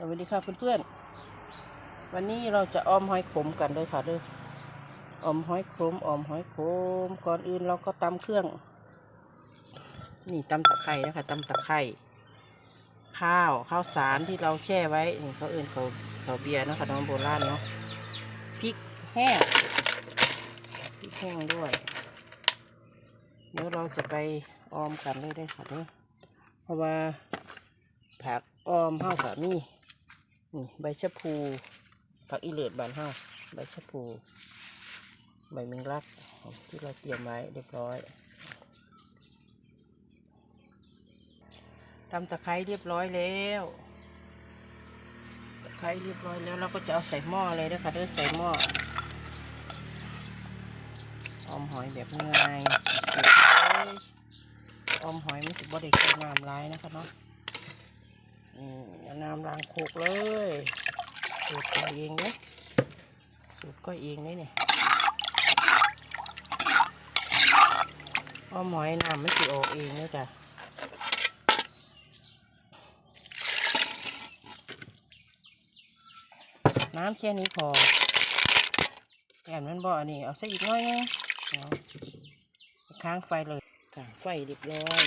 สวัสดีค่ะเพื่อนๆ วันนี้เราจะออมหอยขมกันเลยค่ะเด้อออมหอยขมออมหอยขม ก่อนอื่นเราก็ตำเครื่อง นี่ตำตะไคร้นะคะตำตะไคร้ข้าวข้าวสารที่เราแช่ไว้นี่เขาเอื่นเขาเขาเบียร์นะคะน้องโบราณเนาะพริกแห้งพริกแห้งด้วย เดี๋ยวเราจะไปออมกันเลยได้ค่ะเด้อเพราะว่าผักออมเฮากับนี่ นี่ใบชะพูผักอีเลดบานเฮาใบชะพูใบเมงลักที่เราเตรียมไว้เรียบร้อยทำตะไคร้เรียบร้อยแล้วตะไคร้เรียบร้อยแล้วเราก็จะเอาใส่หม้อเลยนะคะเด้อใส่หม้ออมหอยแบบง่ายอมหอยไม่สิบ่ได้ใช้น้ำร้ายนะคะเนาะ นี่เอาน้ำล้างโคกเลยสูตรก็เองเด้สูตรก็เองเลยเนี่ยเอาหมอยน้ำไม่สิออกเองเนี่ยจ้ะน้ำแค่นี้พอแอบนั้นบ่อนี่เอาซะอีกน้อยนึงค้างไฟเลยค่ะไฟเรียบร้อย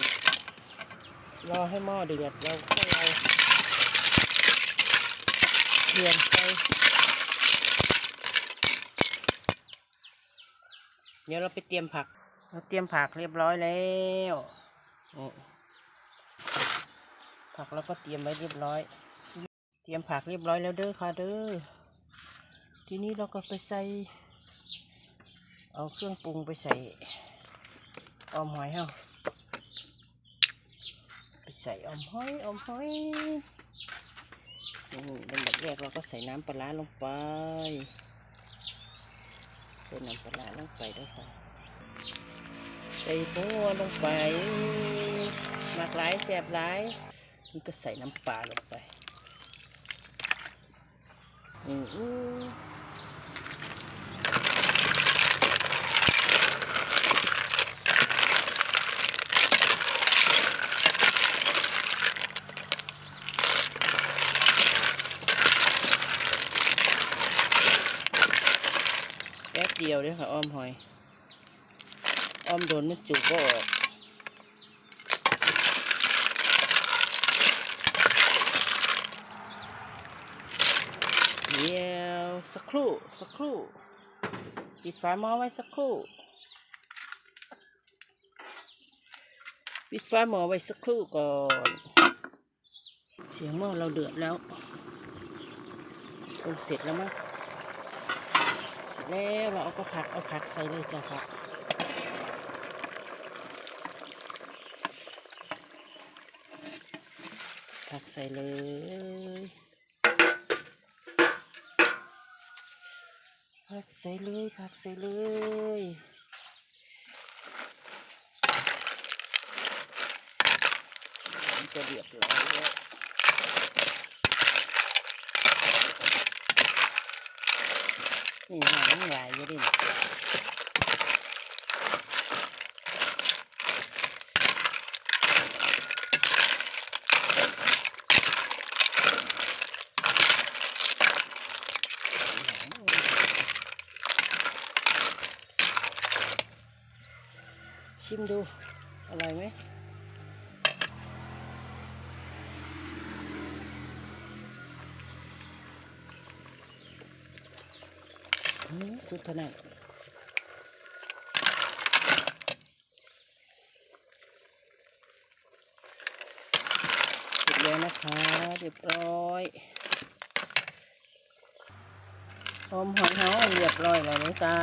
รอให้หม้อเดือดเราก็เรา เปลี่ยนไปเดี๋ยวเราไปเตรียมผัก เราเตรียมผักเรียบร้อยแล้วนี่ผักเราก็เตรียมไว้เรียบร้อย เตรียมผักเรียบร้อยแล้วเด้อค่ะเด้อ ทีนี้เราก็ไปใส่ เอาเครื่องปรุงไปใส่ออมหอยเฮาไปใส่ออมหอยออมหอยนี่เป็น แรกเราก็ใส่น้ำปลาร้าลงไปใส่น้ำปลาร้าลงไปด้วยค่ะใส่หัวลงไปหมักหลายแสบหลายนี่ก็ใส่น้ำปลาลงไปอือ เดียวเลยค่ะอ้อมหอย อ้อมโดนมันจุกก็ออกเดี๋ยวสักครู่สักครู่ปิดฝาหม้อไว้สักครู่ปิดฝาหม้อไว้สักครู่ก่อน เสียงหม้อเราเดือดแล้วคงเสร็จแล้วมั้ง แล้วเราเอาก็ผักเอาผักใส่เลยจ้ะผักผักใส่เลย ผักใส่เลยผักใส่เลยมันจะเรียบร้อยแล้ว นี่หางใหญ่อยู่ดิชิมดู อร่อยไหมอืม สุดเท่านั้นเสร็จแล้วนะคะเรียบร้อยหอมหอมเฮาเรียบร้อยแล้วนะจ้า